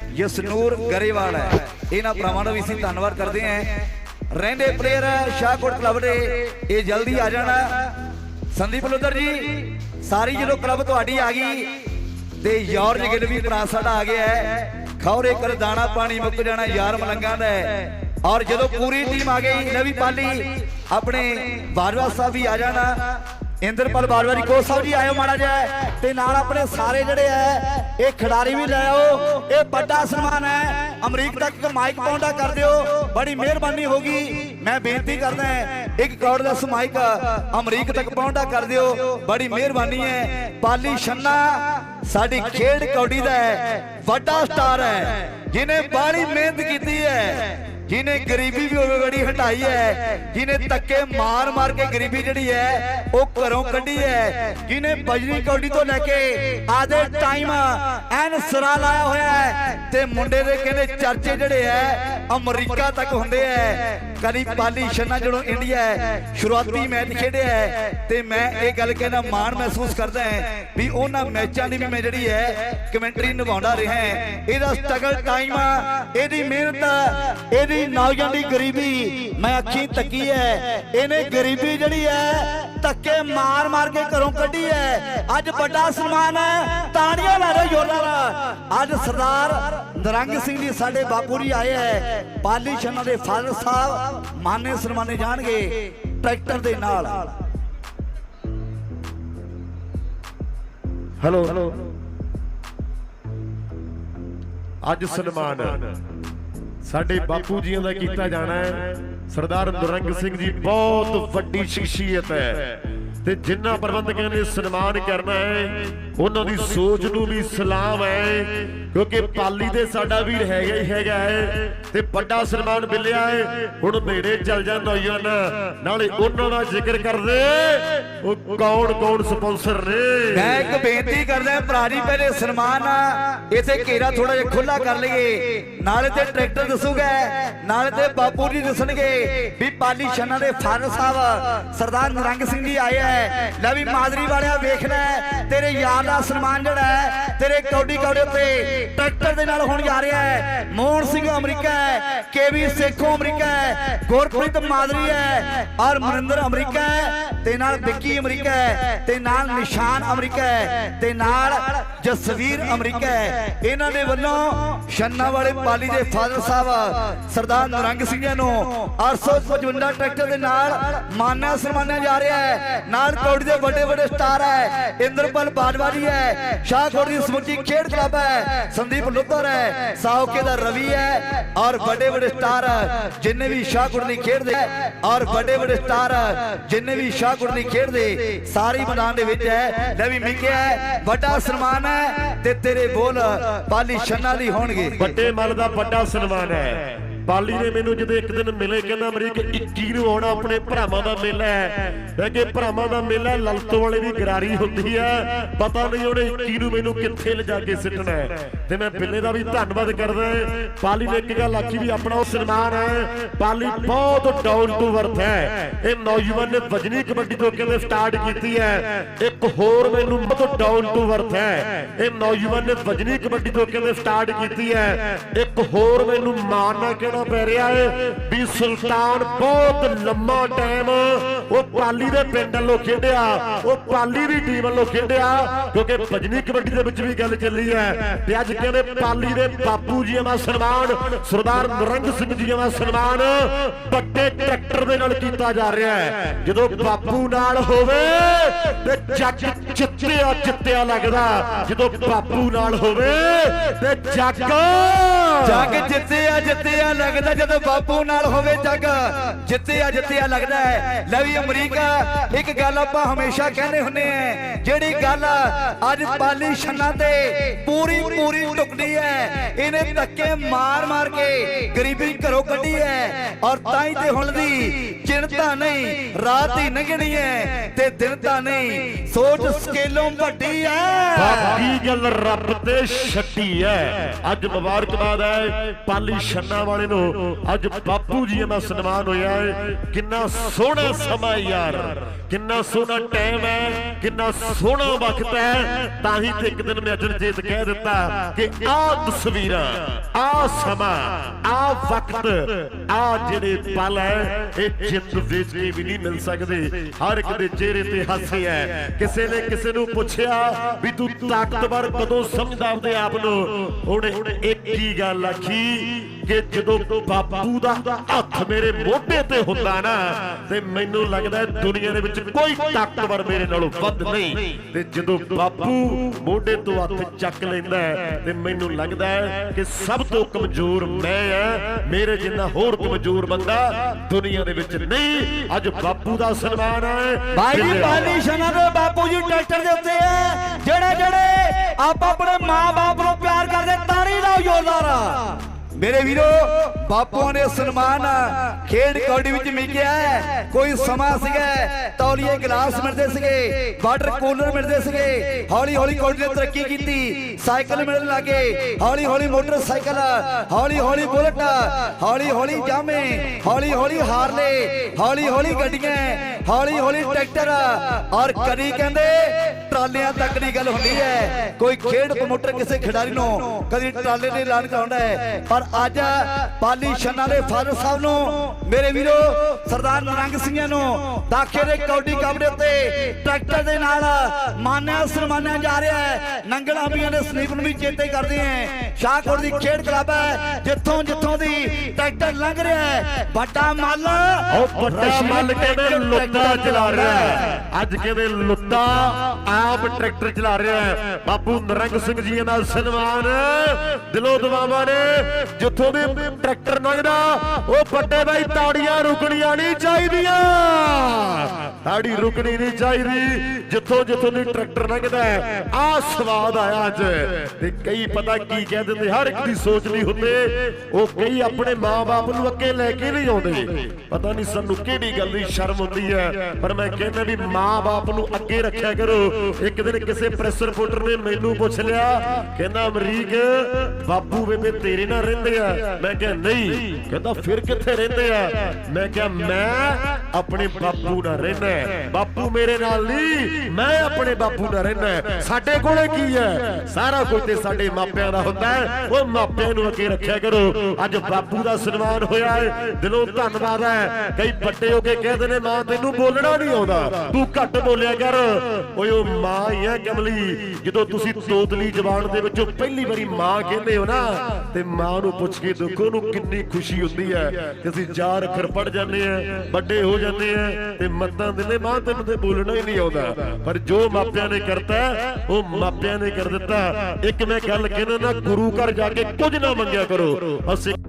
ਯਸਨੂਰ ਗਰੇਵਾਲ ਹੈ। ਇਹਨਾਂ ਭਰਾਵਾਂ ਦਾ ਵੀ ਅਸੀਂ ਧੰਨਵਾਦ ਕਰਦੇ ਹਾਂ। ਰਹਿੰਦੇ ਪਲੇਅਰ ਸ਼ਾਹਕੋਟ ਕਲੱਬ ਦੇ। ਇਹ ਜਲਦੀ ਆ ਜਾਣਾ। ਸੰਦੀਪ ਲੁੱਦਰ ਜੀ, ਸਾਰੀ ਜਦੋਂ ਕਲੱਬ ਤੁਹਾਡੀ ਆ ਗਈ ਤੇ ਯਾਰ ਗਿੱਲ ਵੀ ਭਰਾ ਸਾਡਾ ਆ ਗਿਆ ਹੈ। ਖੌਰੇ ਕਰ ਦਾਣਾ ਪਾਣੀ ਮੁੱਕ ਜਾਣਾ, ਯਾਰ ਮਲੰਗਾਂ ਦਾ ਔਰ ਜਦੋਂ ਪੂਰੀ ਟੀਮ ਆ ਗਈ, ਨਵੀਂ ਪਾਲੀ ਆਪਣੇ ਬਾਜਵਾ ਸਾਹਿਬ ਵੀ ਆ ਜਾਣਾ। ਇੰਦਰਪਾਲ ਬਾਜਵਾ ਜੀ ਕੋਚ ਸਾਹਿਬ ਜੀ ਆਇਓ ਮਾੜਾ ਜਿਹਾ। ਤੇ ਨਾਲ ਆਪਣੇ ਸਾਰੇ ਜਿਹੜੇ ਐ ਇਹ ਖਿਡਾਰੀ ਵੀ ਲੈ ਆਓ। ਇਹ ਵੱਡਾ ਸਨਮਾਨ ਹੈ ਅਮਰੀਕ ਤੱਕ ਇੱਕ ਮਾਈਕ ਪਾਉਂਦਾ ਕਰ ਦਿਓ। ਬੜੀ ਮਿਹਰਬਾਨੀ ਹੋਗੀ ਮੈਂ ਬੇਨਤੀ ਕਰਦਾ ਇੱਕ ਕਰੋੜ ਦਾ ਮਾਈਕ ਅਮਰੀਕ ਤੱਕ ਪਹੁੰਚਦਾ ਕਰ ਦਿਓ। ਬੜੀ ਮਿਹਰਬਾਨੀ ਹੈ ਪਾਲੀ ਛੰਨਾ ਸਾਡੀ ਖੇਡ ਕੌਡੀ ਦਾ ਹੈ, ਵੱਡਾ ਸਟਾਰ ਹੈ ਜਿਨੇ ਬਾੜੀ ਮਿਹਨਤ ਕੀਤੀ ਹੈ ਜਿਨੇ ਗਰੀਬੀ ਵੀ ਹੋਵੇ ਬੜੀ ਹਟਾਈ ਹੈ ਜਿਨੇ ਧੱਕੇ ਮਾਰ ਮਾਰ ਕੇ ਗਰੀਬੀ ਜਿਹੜੀ ਹੈ, ਉਹ ਘਰੋਂ ਕੱਢੀ ਹੈ। ਜਿਨੇ ਬਜਰੀ ਕੌਡੀ ਤੋਂ ਲੈ ਕੇ ਆਦੇ ਟਾਈਮ ਐਨ ਸਰਾ ਲਾਇਆ ਹੋਇਆ ਹੈ ਤੇ ਮੁੰਡੇ ਦੇ ਕਹਿੰਦੇ ਚਰਚੇ ਜਿਹੜੇ ਹੈ, ਅਮਰੀਕਾ ਤੱਕ ਹੁੰਦੇ ਹੈ। ਕਦੀ ਪਾਲੀ ਛੰਨਾ ਜਦੋਂ ਇੰਡੀਆ ਹੈ, ਸ਼ੁਰੂਆਤੀ ਮੈਚ ਖੇਡਿਆ ਹੈ ਤੇ ਮੈਂ ਇਹ ਗੱਲ ਕਹਿੰਦਾ ਮਾਣ ਮਹਿਸੂਸ ਕਰਦਾ ਹੈ ਵੀ ਉਹਨਾਂ ਮੈਚਾਂ ਦੀ ਵੀ ਮੈਂ ਜਿਹੜੀ ਹੈ, ਕਮੈਂਟਰੀ ਨਿਭਾਉਂਦਾ ਰਿਹਾ ਹਾਂ। ਇਹਦਾ ਸਟਰਗਲ ਟਾਈਮ ਇਹਦੀ ਮਿਹਨਤ ਇਹਦੀ ਨੌਜਵਾਨ ਦੀ ਗਰੀਬੀ। ਮੈਂ ਅੱਖੀਂ ਤੱਕੀ ਹੈ ਇਹਨੇ ਗਰੀਬੀ ਜਿਹੜੀ ਹੈ ਧੱਕੇ ਮਾਰ ਮਾਰ ਕੇ ਘਰੋਂ ਕੱਢੀ ਹੈ ਅੱਜ ਵੱਡਾ ਸਨਮਾਨ ਹੈ ਤਾੜੀਆਂ ਲਾ ਰਹੇ ਜੋਰਦਾਰ ਅੱਜ ਸਰਦਾਰ ਨਰੰਗ ਸਿੰਘ ਜੀ ਸਾਡੇ ਬਾਪੂ ਜੀ ਆਏ ਹੈ ਪਾਲੀ ਛੰਨਾ ਦੇ ਫਾਦਰ ਸਾਹਿਬ ਮਾਨੇ ਸਨਮਾਨੇ ਜਾਣਗੇ ਟਰੈਕਟਰ ਦੇ ਨਾਲ। ਹੈਲੋ। ਅੱਜ ਸਨਮਾਨ ਸਾਡੇ ਬਾਪੂ ਜੀਆਂ ਦਾ ਕੀਤਾ ਜਾਣਾ ਹੈ। ਸਰਦਾਰ ਨਰੰਗ ਸਿੰਘ ਜੀ ਬਹੁਤ ਵੱਡੀ ਸ਼ਖਸੀਅਤ ਹੈ। ਤੇ ਜਿਨ੍ਹਾਂ ਪ੍ਰਬੰਧਕਾਂ ਨੇ ਸਨਮਾਨ ਕਰਨਾ ਹੈ, ਉਹਨਾਂ ਦੀ ਸੋਚ ਨੂੰ ਵੀ ਸਲਾਮ ਹੈ, ਕਿਉਂਕਿ ਪਾਲੀ ਦੇ ਸਾਡਾ ਵੀਰ ਹੈਗਾ ਹੀ ਹੈਗਾ ਹੈ, ਤੇ ਵੱਡਾ ਸਨਮਾਨ ਮਿਲਿਆ ਹੈ। ਹੁਣ ਨੇੜੇ ਚੱਲ ਜਾ ਨੌਜਵਾਨ, ਨਾਲੇ ਉਹਨਾਂ ਦਾ ਜ਼ਿਕਰ ਕਰਦੇ ਉਹ ਕੌਣ ਕੌਣ ਸਪਾਂਸਰ ਨੇ? ਮੈਂ ਇੱਕ ਬੇਨਤੀ ਕਰਦਾ ਭਰਾ ਪਹਿਲੇ ਸਨਮਾਨ ਆ, ਇਥੇ ਘੇਰਾ ਥੋੜਾ ਜਿਹਾ ਖੁੱਲਾ ਕਰ ਲਈਏ। ਨਾਲੇ ਤੇ ਟਰੈਕਟਰ ਦੱਸੂਗਾ, ਨਾਲੇ ਤੇ ਬਾਪੂ ਜੀ ਦੱਸਣਗੇ ਵੀ ਪਾਲੀ ਛੰਨਾ ਦੇ ਫਾਦਰ ਸਾਹਿਬ, ਸਰਦਾਰ ਨਰੰਗ ਸਿੰਘ ਜੀ ਆਏ ਐ ਲੈ ਵੀ ਮਾਦਰੀ ਵਾਲਿਆ, ਵੇਖ ਤੇਰੇ ਯਾਰ ਦਾ ਸਨਮਾਨ ਜਿਹੜਾ ਹੈ, ਤੇਰੇ ਕੌਡੀ ਕੌੜੇ ਉੱਤੇ ਟਰੈਕਟਰ ਦੇ ਨਾਲ ਹੋਣ ਜਾ ਰਿਹਾ ਹੈ। ਮੋਹਨ ਸਿੰਘ ਅਮਰੀਕਾ ਹੈ ਕੇਵੀ ਸੇਖੋ ਅਮਰੀਕਾ ਹੈ ਗੁਰਪ੍ਰੀਤ ਮਾਦਰੀ ਹੈ ਔਰ ਮਨਿੰਦਰ ਅਮਰੀਕਾ ਹੈ। ਤੇ ਨਾਲ ਵਿੱਕੀ ਅਮਰੀਕਾ ਹੈ, ਤੇ ਨਾਲ ਨਿਸ਼ਾਨ ਅਮਰੀਕਾ ਹੈ, ਤੇ ਨਾਲ ਜਸਵੀਰ ਅਮਰੀਕਾ ਹੈ। ਇਹਨਾਂ ਦੇ ਵੱਲੋਂ ਛੰਨਾ ਵਾਲੇ ਪਾਲੀ ਦੇ ਫਾਦਰ ਸਾਹਿਬ, ਸਰਦਾਰ ਨਰੰਗ ਸਿੰਘ ਜੀ ਨੂੰ 855 ਟਰੈਕਟਰ ਦੇ ਨਾਲ ਮਾਨਾ ਸਨਮਾਨਿਆ ਜਾ ਰਿਹਾ ਹੈ। ਨਾਲ ਕੌੜੀ ਦੇ ਵੱਡੇ ਵੱਡੇ ਸਟਾਰ ਹੈ, ਇੰਦਰਪਾਲ ਬਾਜਵਾ ਜੀ ਹੈ, ਸ਼ਾਹਕੋਟ ਦੀ ਸਮੁੱਚੀ ਖੇਡ ਕਲੱਬ ਹੈ, ਸੰਦੀਪ ਲੁੱਧਰ ਹੈ ਸਾਉਕੇ ਦਾ ਰਵੀ ਹੈ, ਔਰ ਵੱਡੇ ਵੱਡੇ ਸਟਾਰ ਜਿੰਨੇ ਵੀ ਸ਼ਾਹਕੋਟ ਦੀ ਖੇਡਦੇ ਔਰ ਵੱਡੇ ਵੱਡੇ ਸਟਾਰ ਜਿੰਨੇ ਵੀ ਸ਼ਾਹਕੋਟ ਦੀ ਖੇਡਦੇ ਸਾਰੀ ਮੈਦਾਨ ਦੇ ਵਿੱਚ ਹੈ ਲੈ ਵੀ ਮਿੰਗਿਆ ਵੱਡਾ ਸਨਮਾਨ ਹੈ, ਤੇ ਤੇਰੇ ਬੋਲ ਪਾਲੀ ਛੰਨਾ ਲਈ ਹੋਣਗੇ। ਵੱਡੇ ਮੱਲ ਦਾ ਵੱਡਾ ਸਨਮਾਨ ਹੈ। ਬਾਲੀ ਨੇ ਮੈਨੂੰ ਜਦੋਂ ਇੱਕ ਦਿਨ ਮਿਲੇ ਕਹਿੰਦਾ ਅਮਰੀਕ 21 ਨੂੰ ਆਉਣਾ ਆਪਣੇ ਭਰਾਵਾਂ ਦਾ ਮੇਲਾ ਹੈ। ਮੈਂ ਕਿ ਭਰਾਵਾਂ ਦਾ ਮੇਲਾ ਹੈ, ਵਾਲੇ ਦੀ ਗਰਾਰੀ ਹੁੰਦੀ ਹੈ। ਪਤਾ ਨਹੀਂ ਉਹਨੇ 21 ਨੂੰ ਮੈਨੂੰ ਕਿੱਥੇ ਲਿਜਾ ਕੇ ਸਿੱਟਣਾ ਤੇ ਮੈਂ ਬਿੱਲੇ ਦਾ ਵੀ ਧੰਨਵਾਦ ਕਰਦਾ ਹਾਂ। ਨੇ ਇੱਕ ਗੱਲ ਆਖੀ ਵੀ ਆਪਣਾ ਉਹ ਸਨਮਾਨ ਹੈ। ਪਾਲੀ ਬਹੁਤ ਡਾਊਨ ਟੂ ਵਰਥ ਹੈ। ਇਹ ਨੌਜਵਾਨ ਨੇ ਵਜਨੀ ਕਬੱਡੀ ਤੋਂ ਕਹਿੰਦੇ ਸਟਾਰਟ ਕੀਤੀ ਹੈ। ਇੱਕ ਹੋਰ ਮੈਨੂੰ ਬਹੁਤ ਡਾਊਨ ਟੂ ਵਰਥ ਹੈ। ਇਹ ਨੌਜਵਾਨ ਨੇ ਵਜਨੀ ਕਬੱਡੀ ਤੋਂ ਕਹਿੰਦੇ ਸਟਾਰਟ ਕੀਤੀ ਹੈ। ਇੱਕ ਹੋਰ ਮੈਨੂੰ ਮਾਣ ਨਾਲ ਕਹਿਣਾ ਪੈ ਰਿਹਾ ਹੈ ਵੀ ਸੁਲਤਾਨ ਬਹੁਤ ਲੰਮਾ ਟਾਈਮ ਉਹ ਪਾਲੀ ਦੇ ਪਿੰਡ ਵੱਲੋਂ ਖੇਡਿਆ, ਉਹ ਪਾਲੀ ਦੀ ਟੀਮ ਵੱਲੋਂ ਖੇਡਿਆ, ਕਿਉਂਕਿ ਵਜਨੀ ਕਬੱਡੀ ਦੇ ਵਿੱਚ ਵੀ ਗੱਲ ਚੱਲੀ ਹੈ ਤੇ ਅੱਜ ਕਹਿੰਦੇ ਪਾਲੀ ਦੇ ਬਾਪੂ ਜੀਆਂ ਦਾ ਸਨਮਾਨ, ਸਰਦਾਰ ਨਰੰਗ ਸਿੰਘ ਜੀਆਂ ਦਾ ਸਨਮਾਨ ਵੱਡੇ ਟਰੈਕਟਰ ਦੇ ਨਾਲ ਕੀਤਾ ਜਾ ਰਿਹਾ ਹੈ। ਜਦੋਂ ਬਾਪੂ ਨਾਲ ਹੋਵੇ ਤੇ ਜੱਗ ਜਿੱਤਿਆ ਜਿੱਤਿਆ ਲੱਗਦਾ। ਜਦੋਂ ਬਾਪੂ ਨਾਲ ਹੋਵੇ ਤੇ ਜੱਗ ਜੱਗ ਜਿੱਤਿਆ ਜਿੱਤਿਆ ਲੱਗਦਾ ਜਦੋਂ ਬਾਪੂ ਨਾਲ ਹੋਵੇ ਜੱਗ। ਜਿੱਤਿਆ ਜਿੱਤਿਆ ਲੱਗਦਾ ਹੈ। ਲੈ ਵੀ ਅਮਰੀਕਾ, ਇੱਕ ਗੱਲ ਆਪਾਂ ਹਮੇਸ਼ਾ ਕਹਿੰਦੇ ਹੁੰਨੇ ਆ, ਜਿਹੜੀ ਗੱਲ ਅੱਜ ਪਾਲੀ ਛੰਨਾ ਤੇ ਪੂਰੀ ਪੂਰੀ ਟੁਕਦੀ ਹੈ। ਇਹਨੇ ਧੱਕੇ ਮਾਰ ਮਾਰ ਕੇ ਗਰੀਬੀ ਘਰੋਂ ਕੱਢੀ ਹੈ। ਔਰ ਤਾਂ ਹੀ ਤੇ ਹੁਣ ਦੀ ਦਿਨ ਤਾਂ ਨਹੀਂ ਰਾਤ ਹੀ ਲੰਘਣੀ ਹੈ ਤੇ ਦਿਨ ਤਾਂ ਨਹੀਂ ਸੋਚ ਸਕੇਲੋਂ ਵੱਡੀ ਹੈ। ਬਾਕੀ ਗੱਲ ਰੱਬ ਤੇ ਛੱਡੀ ਐ ਅੱਜ ਮੁਬਾਰਕਬਾਦ ਹੈ ਪਾਲੀ ਛੰਨਾ ਵਾਲੇ ਨੂੰ। ਅੱਜ ਬਾਪੂ ਜੀ ਦਾ ਸਨਮਾਨ ਹੋਇਆ ਹੈ। ਕਿੰਨਾ ਸੋਹਣਾ ਸਮਾਂ ਯਾਰ। ਕਿੰਨਾ ਸੋਹਣਾ ਟਾਈਮ ਹੈ। ਕਿੰਨਾ ਸੋਹਣਾ ਵਕਤ ਹੈ। ਤਾਂ ਹੀ ਤੇ ਇੱਕ ਦਿਨ ਮੈਂ ਅਜਨਜੀਤ ਕਹਿ ਦਿੱਤਾ ਕਿ ਆਹ ਤਸਵੀਰਾਂ ਆਹ ਸਮਾਂ ਆਹ ਵਕਤ ਆਹ ਜਿਹੜੇ ਪਲ ਹੈ ਇਹ ਜਿੰਦ ਵਿੱਚ ਕੇ ਵੀ ਨਹੀਂ ਮਿਲ ਸਕਦੇ। ਹਰ ਇੱਕ ਦੇ ਚਿਹਰੇ ਤੇ ਹਾਸੇ ਹੈ। ਕਿਸੇ ਨੇ ਕਿਸੇ ਨੂੰ ਪੁੱਛਿਆ ਵੀ ਤੂੰ ਤਾਕਤਵਰ ਕਦੋਂ ਸਮਝਦਾ ਆਪਦੇ ਆਪ ਨੂੰ? ਉਹਨੇ ਇੱਕ ਹੀ ਗੱਲ ਆਖੀ ਕਿ ਜਦੋਂ ਬਾਪੂ ਦਾ ਹੱਥ ਮੇਰੇ ਮੋਢੇ ਤੇ ਹੁੰਦਾ ਨਾ, ਤੇ ਮੈਨੂੰ ਲੱਗਦਾ ਦੁਨੀਆ ਦੇ ਵਿੱਚ ਕੋਈ ਤਾਕਤਵਰ ਮੇਰੇ ਨਾਲੋਂ ਵੱਧ ਨਹੀਂ। ਤੇ ਜਦੋਂ ਬਾਪੂ ਮੋਢੇ ਤੋਂ ਹੱਥ ਚੱਕ ਲੈਂਦਾ ਤੇ ਮੈਨੂੰ ਲੱਗਦਾ ਕਿ ਸਭ ਤੋਂ ਕਮਜ਼ੋਰ ਮੈਂ ਆ ਮੇਰੇ ਜਿੰਨਾ ਹੋਰ ਕਮਜ਼ੋਰ ਬੰਦਾ ਦੁਨੀਆ ਦੇ ਵਿੱਚ ਨਹੀਂ ਅੱਜ ਬਾਪੂ ਦਾ ਸਨਮਾਨ ਹੈ। ਭਾਈ ਜੀ ਪਾਲੀ ਸ਼ਨਾ ਦੇ ਬਾਪੂ ਜੀ ਟਰੈਕਟਰ ਦੇ ਉੱਤੇ ਹੈ। ਜਿਹੜੇ ਜਿਹੜੇ ਆਪ ਆਪਣੇ ਮਾਂ-ਬਾਪ ਨੂੰ ਪਿਆਰ ਕਰਦੇ ਤਾੜੀ ਲਾਓ ਜ਼ੋਰਦਾਰ ਮੇਰੇ ਵੀਰੋ ਬਾਪੂ ਨੇ ਸਨਮਾਨ ਖੇਡ ਕੌਡੀ ਵਿੱਚ ਮਿਲਿਆ ਕੋਈ ਸਮਾਂ ਸੀਗਾ ਤੌਲੀਏ ਗਲਾਸ ਮਿਲਦੇ ਸੀਗੇ, ਵਾਟਰ ਕੂਲਰ ਮਿਲਦੇ ਸੀਗੇ। ਹੌਲੀ ਹੌਲੀ ਕੌਡੀ ਨੇ ਤਰੱਕੀ ਕੀਤੀ। ਸਾਈਕਲ ਮਿਲਣ ਲੱਗੇ। ਹੌਲੀ ਹੌਲੀ ਮੋਟਰਸਾਈਕਲ ਹੌਲੀ ਹੌਲੀ ਬੁਲਟ ਹੌਲੀ ਹੌਲੀ ਜਾਮੇ ਹੌਲੀ ਹੌਲੀ ਹਾਰਲੇ ਹੌਲੀ ਹੌਲੀ ਗੱਡੀਆਂ ਹੌਲੀ ਹੌਲੀ ਟਰੈਕਟਰ। ਔਰ ਕਦੀ ਕਹਿੰਦੇ ਟਰਾਲਿਆਂ ਤੱਕ ਦੀ ਗੱਲ ਹੁੰਦੀ ਹੈ। ਕੋਈ ਖੇਡ ਪ੍ਰਮੋਟਰ ਕਿਸੇ ਖਿਡਾਰੀ ਨੂੰ ਕਦੀ ਟਰਾਲੇ ਦੇ ਐਲਾਨ ਕਰਾਉਂਦਾ ਹੈ। ਪਰ ਅੱਜ ਪਾਲੀ ਛੰਨਾ ਦੇ ਫਾਦਰ ਸਾਹਿਬ ਨੂੰ ਮੇਰੇ ਵੀਰੋ ਸਰਦਾਰ ਨਰੰਗ ਸਿੰਘਾਂ ਨੂੰ ਦਾਖੇ ਦੇ ਕੌਡੀ ਕੱਪ ਦੇ ਉੱਤੇ ਟਰੈਕਟਰ ਦੇ ਨਾਲ ਮਾਨਿਆ ਸਨਮਾਨਿਆ ਜਾ ਰਿਹਾ ਹੈ। ਨੰਗਲ ਆਂਬੀਆਂ ਦੇ ਸਲੀਪ ਨੂੰ ਵੀ ਚੇਤੇ ਕਰਦੇ ਹੈ। ਸ਼ਾਹਕੋਟ ਦੀ ਖੇਡ ਕਲੱਬ ਹੈ ਜਿੱਥੋਂ ਜਿੱਥੋਂ ਦੀ ਟਰੈਕਟਰ ਲੰਘ ਰਿਹਾ ਹੈ। ਵੱਡਾ ਮੱਲ ਉਹ ਵੱਡਾ ਮੱਲ ਕਹਿੰਦੇ ਲੁੱਟਾ ਚਲਾ ਰਿਹਾ ਹੈ? ਅੱਜ ਕਹਿੰਦੇ ਲੁੱਟਾ? ਆਪ ਟਰੈਕਟਰ ਚਲਾ ਰਿਹਾ ਹੈ। ਬਾਪੂ ਨਰੰਗ ਸਿੰਘ ਜੀ ਦਾ ਸਨਮਾਨ। ਦਿਲੋਂ ਦਵਾਵਾਂ ਨੇ ਜਿੱਥੋਂ ਦੇ ਟਰੈਕਟਰ ਲੰਘਦਾ, ਉਹ ਵੱਡੇ ਬਾਈ ਤਾੜੀਆਂ ਰੁਕਣੀਆਂ ਨਹੀਂ ਚਾਹੀਦੀਆਂ। ਤਾੜੀ ਰੁਕਣੀ ਨਹੀਂ ਚਾਹੀਦੀ, ਜਿੱਥੋਂ ਜਿੱਥੋਂ ਦੀ ਟਰੈਕਟਰ ਲੰਘਦਾ ਆ ਸਵਾਦ ਆਇਆ ਅੱਜ। ਤੇ ਕਈ ਪਤਾ ਕੀ ਕਹਿ ਦਿੰਦੇ, ਹਰ ਇੱਕ ਦੀ ਸੋਚ ਨਹੀਂ ਹੁੰਦੇ। ਉਹ ਕਈ ਆਪਣੇ ਮਾਪੇ ਨੂੰ ਅੱਗੇ ਲੈ ਕੇ ਨਹੀਂ ਆਉਂਦੇ। ਪਤਾ ਨਹੀਂ ਸਾਨੂੰ ਕਿਹੜੀ ਗੱਲ ਦੀ ਸ਼ਰਮ ਹੁੰਦੀ ਹੈ। ਪਰ ਮੈਂ ਕਹਿੰਦਾ ਵੀ ਮਾਪੇ ਨੂੰ ਅੱਗੇ ਰੱਖਿਆ ਕਰੋ। ਇੱਕ ਦਿਨ ਕਿਸੇ ਪ੍ਰੈਸ ਰਿਪੋਰਟਰ ਨੇ ਮੈਨੂੰ ਪੁੱਛ ਲਿਆ ਕਹਿੰਦਾ, ਅਮਰੀਕ ਬਾਪੂ ਬੇਬੇ ਤੇਰੇ ਨਾਲ ਰਹਿੰਦੇ ਆ? ਮੈਂ ਕਿਹਾ, ਨਹੀਂ। ਕਹਿੰਦਾ, ਫਿਰ ਕਿੱਥੇ ਰਹਿੰਦੇ ਆ? ਮੈਂ ਕਿਹਾ, ਮੈਂ ਆਪਣੇ ਬਾਪੂ ਨਾਲ ਰਹਿਣਾ ਬਾਪੂ ਮੇਰੇ ਨਾਲ ਨਹੀਂ, ਮੈਂ ਆਪਣੇ ਬਾਪੂ ਨਾਲ ਰਹਿਣਾ ਸਾਡੇ ਕੋਲੇ ਕੀ ਹੈ? ਸਾਰਾ ਕੁਝ ਤੇ ਸਾਡੇ ਮਾਪਿਆਂ ਦਾ ਹੁੰਦਾ ਹੈ। ਉਹ ਮਾਪਿਆਂ ਨੂੰ ਅੱਗੇ ਰੱਖਿਆ ਕਰੋ। ਅੱਜ ਬਾਪੂ ਦਾ ਸਨਮਾਨ ਹੋਇਆ ਹੈ। ਦਿਲੋਂ ਧੰਨਵਾਦ ਹੈ। ਕਈ ਵੱਡੇ ਹੋ ਕੇ ਕਹਿੰਦੇ ਨੇ, ਮਾਂ, ਤੈਨੂੰ ਬੋਲਣਾ ਨਹੀਂ ਆਉਂਦਾ। ਤੂੰ ਘੱਟ ਬੋਲਿਆ ਕਰ। ਓਏ, ਉਹ ਮਾਂ ਹੀ ਹੈ ਕਮਲੀ। ਜਦੋਂ ਤੁਸੀਂ ਤੋਤਲੀ ਜ਼ਬਾਨ ਦੇ ਵਿੱਚੋਂ ਪਹਿਲੀ ਵਾਰੀ ਮਾਂ ਕਹਿੰਦੇ ਹੋ ਨਾ, ਤੇ ਮਾਂ ਨੂੰ ਪੁੱਛ ਕੇ ਦੇਖੋ ਨੂੰ ਕਿੰਨੀ ਖੁਸ਼ੀ ਹੁੰਦੀ ਹੈ ਕਿ ਅਸੀਂ ਚਾਰ ਅੱਖਰ ਪੜ ਜਾਂਦੇ ਆ ਵੱਡੇ ਹੋ ਜਾਂਦੇ ਆ ਤੇ ਮੱਤਾਂ ਦਿੰਦੇ ਮਾਂ ਤੈਨੂੰ ਤੇ ਬੋਲਣਾ ਹੀ ਨਹੀਂ ਆਉਂਦਾ। ਪਰ ਜੋ ਮਾਪਿਆਂ ਨੇ ਕਰਤਾ, ਉਹ ਮਾਪਿਆਂ ਨੇ ਕਰ ਦਿੱਤਾ। ਇੱਕ ਮੈਂ ਗੱਲ ਕਹਿੰਦਾ ਨਾ, ਗੁਰੂ ਘਰ ਜਾ ਕੇ ਕੁਝ ਨਾ ਮੰਗਿਆ ਕਰੋ। ਅਸੀਂ